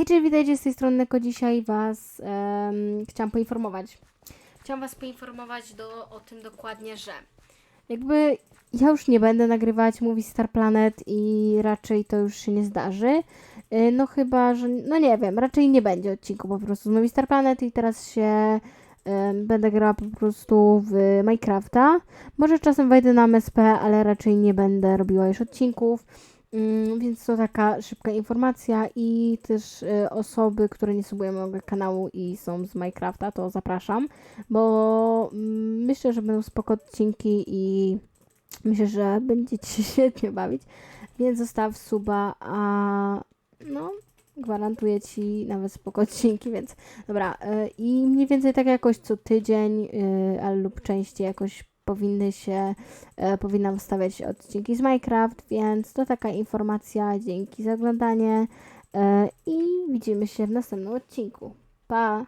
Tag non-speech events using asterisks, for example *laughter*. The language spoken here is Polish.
Hej, cześć, witajcie z tej strony Neko. Dzisiaj Was em, chciałam poinformować. Chciałam Was poinformować do, o tym dokładnie, że jakby ja już nie będę nagrywać Mówi Star Planet i raczej to już się nie zdarzy. Y, No chyba, że, no nie wiem, raczej nie będzie odcinku po prostu z Mówi Star Planet i teraz się em, będę grała po prostu w Minecrafta. Może czasem wejdę na MSP, ale raczej nie będę robiła już odcinków. Mm, Więc to taka szybka informacja i też y, osoby, które nie subują mojego kanału i są z Minecrafta, to zapraszam, bo mm, myślę, że będą spoko odcinki i myślę, że będziecie się *laughs* świetnie bawić, więc zostaw suba, a no gwarantuję Ci nawet spoko odcinki, więc dobra y, i mniej więcej tak jakoś co tydzień y, ale lub częściej jakoś powinny się e, powinnam wstawiać odcinki z Minecraft, więc to taka informacja. Dzięki za oglądanie e, i widzimy się w następnym odcinku. Pa!